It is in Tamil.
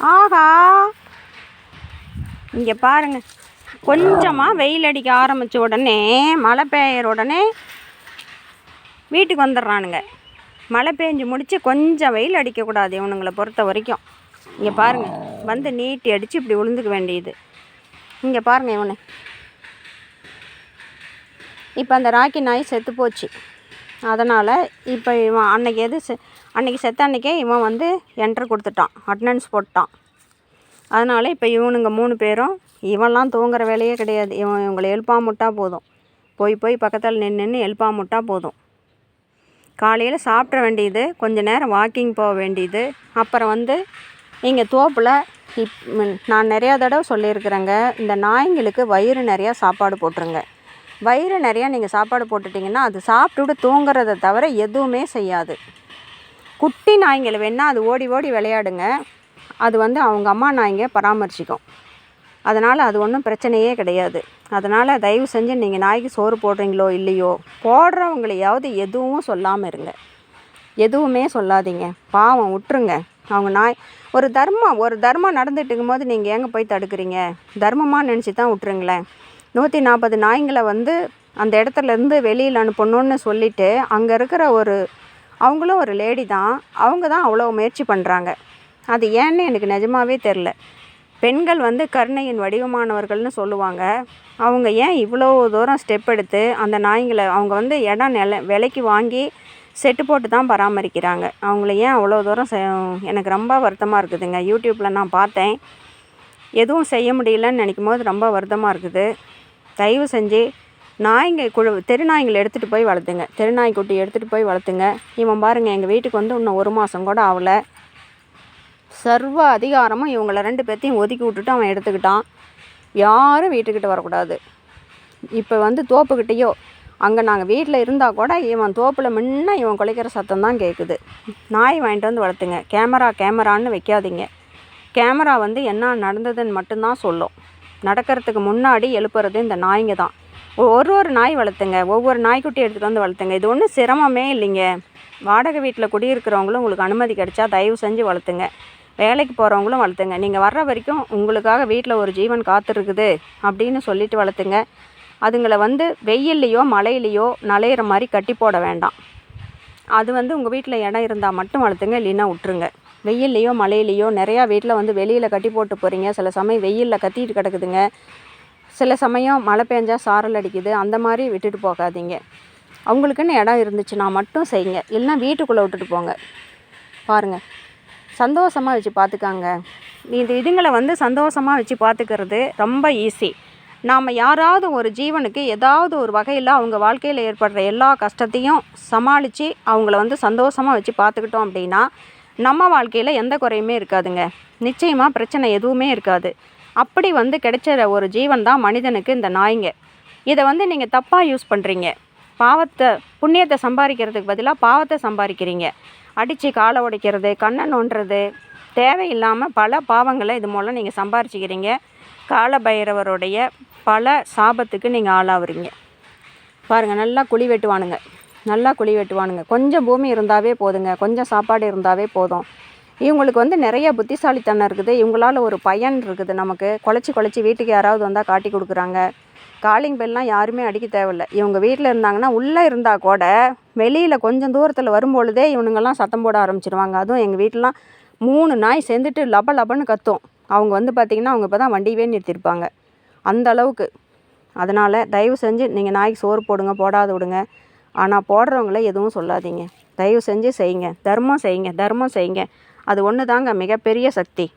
ஆஹா. இங்கே பாருங்க. கொஞ்சமாக வெயில் அடிக்க ஆரம்பித்த உடனே மழை பெய்யற உடனே வீட்டுக்கு வந்துடுறானுங்க. மழை பெஞ்சு முடித்து கொஞ்சம் வெயில் அடிக்கக்கூடாது இவனுங்களை பொறுத்த வரைக்கும். இங்கே பாருங்கள் வந்து நீட்டி அடித்து இப்படி விழுந்துக்க வேண்டியது. இங்கே பாருங்கள் இவனை. இப்போ அந்த ராக்கி நாய் செத்து போச்சு. அதனால் இப்போ இவன் அன்னைக்கு எது செ அன்றைக்கி செத்த அன்றைக்கே இவன் வந்து என்ட்ரு கொடுத்துட்டான். அட்டண்டன்ஸ் போட்டான். அதனால் இப்போ இவனுங்க மூணு பேரும் இவன்லாம் தூங்குற வேலையே கிடையாது. இவன் இவங்களை எழுப்பாம விட்டா போதும். போய் போய் பக்கத்தில் நின்று நின்று எழுப்பாம முட்டா போதும். காலையில் சாப்பிட வேண்டியது கொஞ்ச நேரம் வாக்கிங் போக வேண்டியது. அப்புறம் வந்து இங்கே தோப்பில் இப் நான் நிறையா தடவை சொல்லியிருக்கிறேங்க இந்த நாய்ங்களுக்கு வயிறு நிறையா சாப்பாடு போட்டுருங்க. வயிறு நிறையா நீங்கள் சாப்பாடு போட்டுட்டிங்கன்னா அது சாப்பிட்டுட்டு தூங்குறதை தவிர எதுவுமே செய்யாது. குட்டி நாய்ங்களை வேணால் அது ஓடி ஓடி விளையாடுங்க. அது வந்து அவங்க அம்மா நாய்ங்க பராமரிச்சிக்கும். அதனால் அது ஒன்றும் பிரச்சனையே கிடையாது. அதனால் தயவு செஞ்சு நீங்கள் நாய்க்கு சோறு போடுறீங்களோ இல்லையோ போடுறவங்களையாவது எதுவும் சொல்லாமல் இருங்க. எதுவுமே சொல்லாதீங்க. பாவம் விட்டுருங்க அவங்க நாய் ஒரு தர்மம் ஒரு தர்மம் நடந்துட்டு இருக்கும்போது நீங்கள் எங்கே போய் தடுக்கிறீங்க? தர்மமாக நினச்சி தான் விட்டுருங்களேன் நூற்றி நாற்பது நாய்ங்களை வந்து அந்த இடத்துல இருந்து வெளியில் அனுப்பணும்னு சொல்லிட்டு அங்கே இருக்கிற ஒரு அவங்களும் ஒரு லேடி தான். அவங்க தான் அவ்வளோ முயற்சி பண்ணுறாங்க அது ஏன்னு எனக்கு நிஜமாவே தெரில பெண்கள் வந்து கருணையின் வடிவமானவர்கள்னு சொல்லுவாங்க. அவங்க ஏன் இவ்வளோ தூரம் ஸ்டெப் எடுத்து அந்த நாய்ங்களை அவங்க வந்து இடம் நில விலைக்கு வாங்கி செட்டு போட்டு தான் பராமரிக்கிறாங்க. அவங்கள ஏன் அவ்வளோ தூரம் செ எனக்கு ரொம்ப வருத்தமாக இருக்குதுங்க. யூடியூப்பில் நான் பார்த்தேன். எதுவும் செய்ய முடியலன்னு நினைக்கும் போது ரொம்ப வருத்தமாக இருக்குது. தயவு செஞ்சு நாய்ங்க குழு தெரு நாய்ங்களை எடுத்துகிட்டு போய் வளர்த்துங்க. தெரு நாய்க்குட்டி எடுத்துகிட்டு போய் வளர்த்துங்க. இவன் பாருங்கள் எங்கள் வீட்டுக்கு வந்து இன்னும் ஒரு மாதம் கூட ஆகலை. சர்வ அதிகாரமும் இவங்கள ரெண்டு பேர்த்தையும் ஒதுக்கி விட்டுட்டு அவன் எடுத்துக்கிட்டான். யாரும் வீட்டுக்கிட்ட வரக்கூடாது. இப்போ வந்து தோப்புக்கிட்டேயோ அங்கே நாங்கள் வீட்டில் இருந்தால் கூட இவன் தோப்பில் முன்ன இவன் குலைக்கிற சத்தம் தான் கேட்குது நாய் வாங்கிட்டு வந்து வளர்த்துங்க. கேமரா கேமரான்னு வைக்காதீங்க. கேமரா வந்து என்ன நடந்ததுன்னு மட்டும்தான் சொல்லும். நடக்கிறதுக்கு முன்னாடி எழுப்புறது இந்த நாய்ங்க தான். ஒரு ஒரு நாய் வளர்த்துங்க. ஒவ்வொரு நாய்க்குட்டி எடுத்துகிட்டு வந்து வளர்த்துங்க. இது ஒன்றும் சிரமமே இல்லைங்க. வாடகை வீட்டில் குடியிருக்கிறவங்களும் உங்களுக்கு அனுமதி கிடைச்சா தயவு செஞ்சு வளர்த்துங்க. வேலைக்கு போகிறவங்களும் வளர்த்துங்க. நீங்கள் வர்ற வரைக்கும் உங்களுக்காக வீட்டில் ஒரு ஜீவன் காத்திருக்குது அப்படின்னு சொல்லிட்டு வளர்த்துங்க. அதுங்களை வந்து வெயில்லையோ மழையிலையோ நலையிற மாதிரி கட்டி போட வேண்டாம். அது வந்து உங்கள் வீட்டில் இடம் இருந்தால் மட்டும் வளர்த்துங்க இல்லைன்னா விட்டுருங்க. வெயில்லையோ மழையிலையோ நிறையா வீட்டில் வந்து வெளியில் கட்டி போட்டு போகிறீங்க சில சமயம் வெயிலில் கத்திட்டு கிடக்குதுங்க. சில சமயம் மழை பெஞ்சால் சாரல் அடிக்குது. அந்த மாதிரி விட்டுட்டு போகாதீங்க. அவங்களுக்குன்னு இடம் இருந்துச்சுன்னா மட்டும் செய்யுங்க. இல்லைன்னா வீட்டுக்குள்ளே விட்டுட்டு போங்க. பாருங்கள் சந்தோஷமாக வச்சு பார்த்துக்காங்க. இது இதுங்களை வந்து சந்தோஷமாக வச்சு பார்த்துக்கிறது ரொம்ப ஈஸி நாம் யாராவது ஒரு ஜீவனுக்கு ஏதாவது ஒரு வகையில் அவங்க வாழ்க்கையில் ஏற்படுற எல்லா கஷ்டத்தையும் சமாளித்து அவங்கள வந்து சந்தோஷமாக வச்சு பார்த்துக்கிட்டோம் அப்படின்னா நம்ம வாழ்க்கையில் எந்த குறையுமே இருக்காதுங்க. நிச்சயமாக பிரச்சனை எதுவுமே இருக்காது. அப்படி வந்து கிடைச்ச ஒரு ஜீவன் தான் மனிதனுக்கு இந்த நாய்ங்க. இதை வந்து நீங்கள் தப்பாக யூஸ் பண்ணுறீங்க பாவத்தை புண்ணியத்தை சம்பாதிக்கிறதுக்கு பதிலாக பாவத்தை சம்பாதிக்கிறீங்க. அடித்து காலை உடைக்கிறது கண்ணை நோண்டுறது தேவையில்லாமல் பல பாவங்களை இது மூலம் நீங்கள் சம்பாரிச்சிக்கிறீங்க. கால பைரவருடைய பல சாபத்துக்கு நீங்கள் ஆளாகிறீங்க பாருங்கள் நல்லா குழி வெட்டுவானுங்க. நல்லா குழி வெட்டுவானுங்க. கொஞ்சம் பூமி இருந்தாவே போதுங்க. கொஞ்சம் சாப்பாடு இருந்தாவே போதும். இவங்களுக்கு வந்து நிறைய புத்திசாலித்தனம் இருக்குது. இவங்களால ஒரு பயன் இருக்குது நமக்கு. குழச்சி குழச்சி வீட்டுக்கு யாராவது வந்தால் காட்டி கொடுக்குறாங்க. காலிங் பெல்லாம் யாருமே அடிக்க தேவையில்ல. இவங்க வீட்டில் இருந்தாங்கன்னா உள்ளே இருந்தால் கூட வெளியில் கொஞ்சம் தூரத்தில் வரும்பொழுதே இவனுங்கெல்லாம் சத்தம் போட ஆரம்பிச்சிருவாங்க. அதுவும் எங்கள் வீட்டிலலாம் மூணு நாய் சேர்ந்துட்டு லப லபன்னு கத்தும். அவங்க வந்து பார்த்திங்கன்னா அவங்க இப்போ தான் வண்டியவே நிறுத்தியிருப்பாங்க அந்த அளவுக்கு. அதனால் தயவு செஞ்சு நீங்கள் நாய்க்கு சோறு போடுங்க போடாது விடுங்க. ஆனால் போடுறவங்கள எதுவும் சொல்லாதீங்க. தயவு செஞ்சு செய்யுங்க. தர்மம் செய்யுங்க. தர்மம் செய்யுங்க. அது ஒன்று தாங்க மிகப்பெரிய சக்தி.